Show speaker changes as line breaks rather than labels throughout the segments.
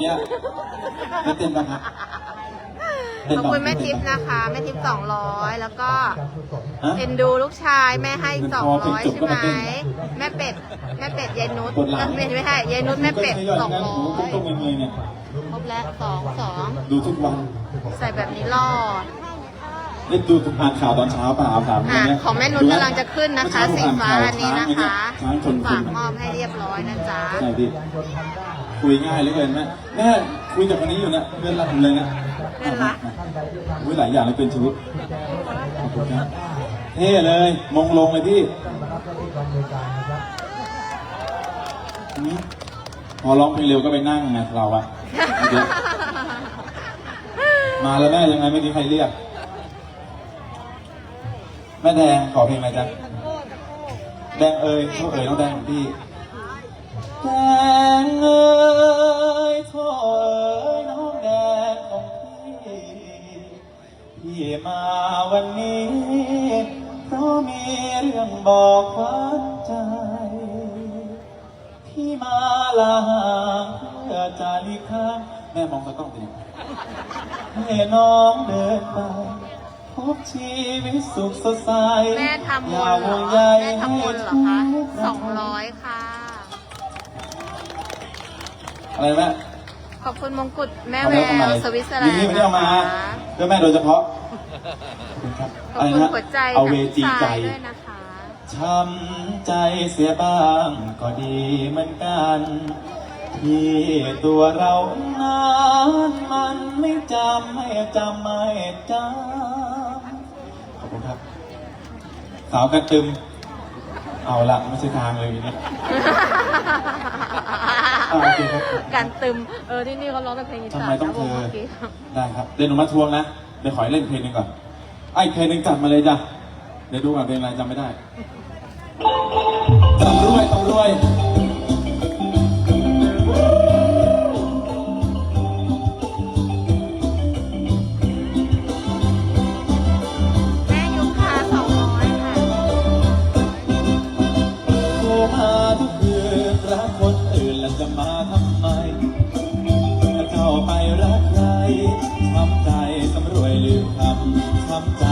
กี้ไม่เต็มปะครับ
ขอบคุณแม่ทิพย์นะคะแม่ทิพย์สองร้อยแล้วก็
ฮะ
เอ็นดูลูกชายแม่ให้สองร้อยใช่ไหมแม่เป็ดแม่เป็ดยายนุช
กดหลัง
ไม่ไม่ใช่ยายนุชแม่เป็ดสองร้อ
หู
ย
ตุ้มๆเงยๆเนี่ย
ครบแล้วสองสอง
ดูทุกวัน
ใส่แบบนี้รอด
ได้ดูทุกอ่านข่าวตอนเช้าเปล่าถาม
อะ
เนี่ย
ของแม่นุชกำลังจะขึ้นนะคะสีฟ้าอันนี้นะคะ
ช้างชนค
ฝานกมอบให้เรียบร้อยนะจ๊ะ
ใช่ดิ คุยง่ายเหลือเกินแม่แม่คุยกับคนนี้อยู่เนี่ยเพื่อนรักผมเลยเนี่ย
เพื่อนรัก
อุ้ยหลายอย่างเลยเป็นชีวิตขอบคุณครับเท่เลยมงลงเลยพี่อืมพอร้องเพลงเร็วก็ไปนั่งไงเราอะเดี๋ยวมาแล้วแม่ยังไงไม่มีใครเรียกแม่แดงขอเพลงอะไรจ๊ะแดงเอ่ยโทษเอ่ยน้องแดงของพี่ แดงเอ่ยโทษเอ่ยน้องแดงของพี่พี่มาวันนี้ เพราะมีเรื่องบอกหวัดใจที่มาลาเพื่อจะหลีกทางแม่มองตะกล้องสิให้น้องเดินไปพบชีวิตสุขสดใส
แม่ทำ
อ
บุ
ย่า
ญเหร
ห่
อ
วงใย
แม่
ให้
ทำบุญเหรอคะ
ทุก
สองร้อยค่ะ
อะไรแม่
ขอบคุณมงกุฎแม่
เอา
แว
ไปเอาทำไม
วสวิตเซอร์แล
นี่
น
นี่
ด์
ไม่ได้เอามา
นะคะ
เพื่อแม่โดยเฉพาะขอบคุณครับ
ขอบคุณ
นะ
หัวใจ
เอา
จาก
เว
พี่
จีใจ
สายด้วยนะคะ
ช้ำใจเสียบ้างก็ดีเหมือนกัน ที่ตัวเรานั้นมันไม่จำไม่จำไม่จำขอบคุณครับ สาวกระตึม เอาละไม่ใช่ทางเลยเนี่ย อ่าโอเคครับ
การตึม เออที่นี่เขาร้องแต่เพลงอี
ทำ
สาน
ไมต้อง
นะ
เธ
วง
อ
เมื่อกี้
ได้ครับเดี๋ยวหนูมาทวงนะ เดี๋ยวขอให้เล่นเพลงหนึ่งก่อนไอ้เพลงหนึ่งจัดมาเลยจ้ะ เดี๋ยวดูก่อนเพลงอะไรจำไม่ได้ต้องรวยต้องรวย จะมาทำไมถ้าเจ้าไปรักใครช้ำใจสำรวยลืมคำช้ำใจ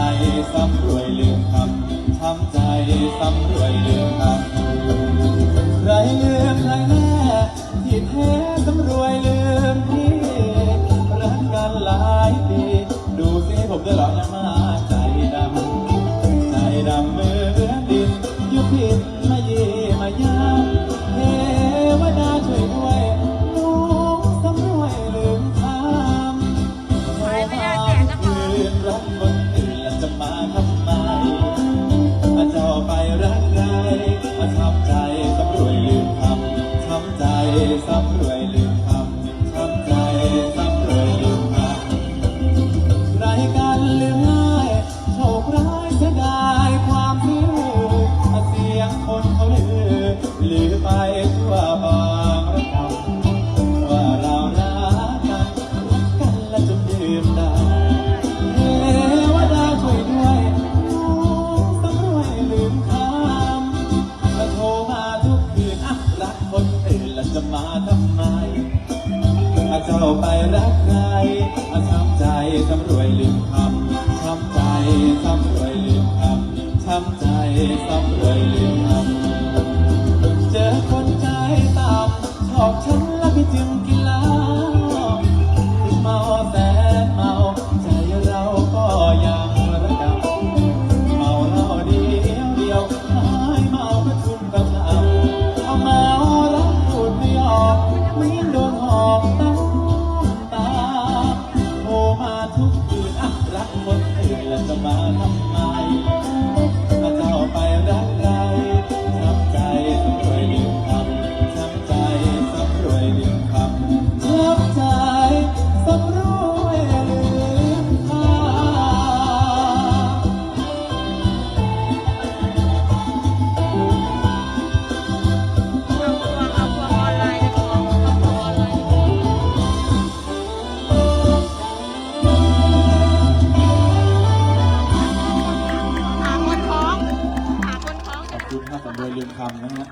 สำรวยลืมคำช้ำใจสำรวยลืมคำใครลืมใครแน่ที่แท้สำรวยลืมพี่รักกันหลายปีดูสิผมจะหล่อยังมา ลืม
ได้
เทวดาช่วยด้วยสำรวยลืมคำแล้วโทรมาทุกคืนอะรักคนอื่นแล้วจะมาทำไมอาเจ้าไปรักใครอาช้ำใจสำรวยลืมคำช้ำใจสำรวยลืมคำช้ำใจสำรวย คำนะฮะ